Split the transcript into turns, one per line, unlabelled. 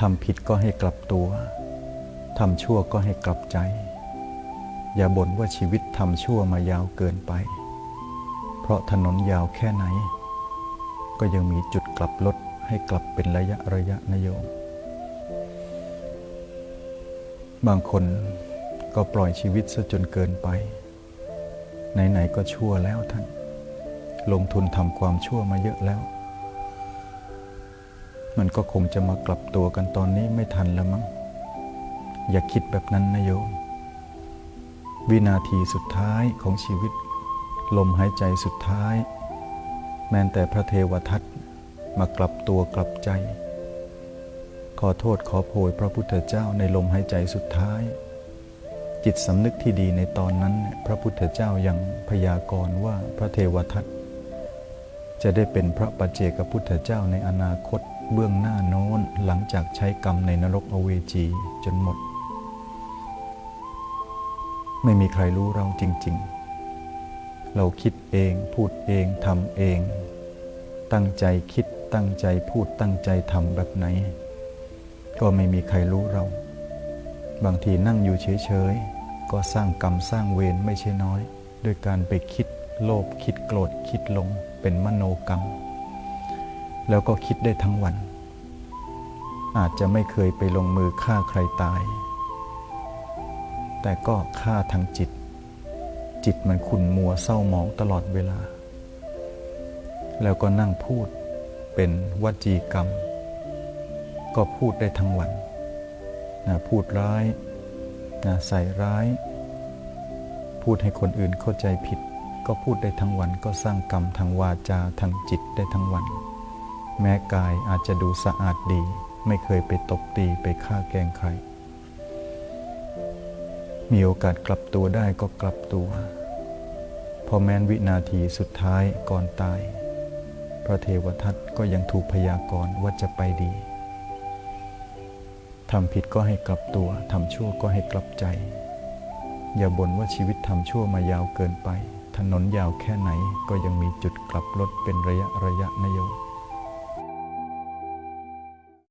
ทำผิดก็ให้กลับตัวทำชั่วก็ให้กลับใจ อย่าบ่นว่าชีวิตทำชั่วมายาวเกินไป เพราะถนนยาวแค่ไหน ก็ยังมีจุดกลับรถให้กลับเป็นระยะระยะนโยม บางคนก็ปล่อยชีวิตซะจนเกินไป ไหนๆก็ชั่วแล้วท่าน ลงทุนทำความชั่วมาเยอะแล้ว มันก็คงจะมากลับตัวกันตอนนี้ไม่ทันแล้วมั้ง อย่าคิดแบบนั้นนะโยม วินาทีสุดท้ายของชีวิต ลมหายใจสุดท้าย แม้แต่พระเทวทัตมากลับตัวกลับใจ ขอโทษขอโพยพระพุทธเจ้าในลมหายใจสุดท้าย จิตสำนึกที่ดีในตอนนั้น พระพุทธเจ้ายังพยากรณ์ว่าพระเทวทัต จะได้เป็นพระปัจเจกพุทธเจ้าในอนาคตเบื้องหน้าโน้นหลังจากใช้กรรมในนรกอเวจีจนหมด ไม่มีใครรู้เราจริง ๆ เราคิดเองพูดเองทำเอง ตั้งใจคิดตั้งใจพูดตั้งใจทำแบบไหน ก็ไม่มีใครรู้เรา บางทีนั่งอยู่เฉย ๆ ก็สร้างกรรมสร้างเวรไม่ใช่น้อย ด้วยการไปคิดโลภคิดโกรธคิดหลง เป็นมโนกรรม แล้วก็คิดได้ทั้งวัน อาจจะไม่เคยไปลงมือฆ่าใครตาย แต่ก็ฆ่าทางจิต จิตมันขุ่นมัวเศร้าหมองตลอดเวลา แล้วก็นั่งพูดเป็นวจีกรรม ก็พูดได้ทั้งวันนะพูดร้ายนะใส่ร้าย พูดให้คนอื่นเข้าใจผิด ก็พูดได้ทั้งวันก็สร้างกรรมทางวาจาทางจิตได้ทั้งวัน แม้กายอาจจะดูสะอาดดี ไม่เคยไปตบตีไปฆ่าแกงใคร มีโอกาสกลับตัวได้ก็กลับตัว พอแม้นวินาทีสุดท้ายก่อนตาย พระเทวทัตก็ยังถูกพยากรณ์ว่าจะไปดีทำผิดก็ให้กลับตัว ทำชั่วก็ให้กลับใจ อย่าบ่นว่าชีวิตทำชั่วมายาวเกินไป ถนนยาวแค่ไหนก็ยังมีจุดกลับรถเป็นระยะระยะนโยม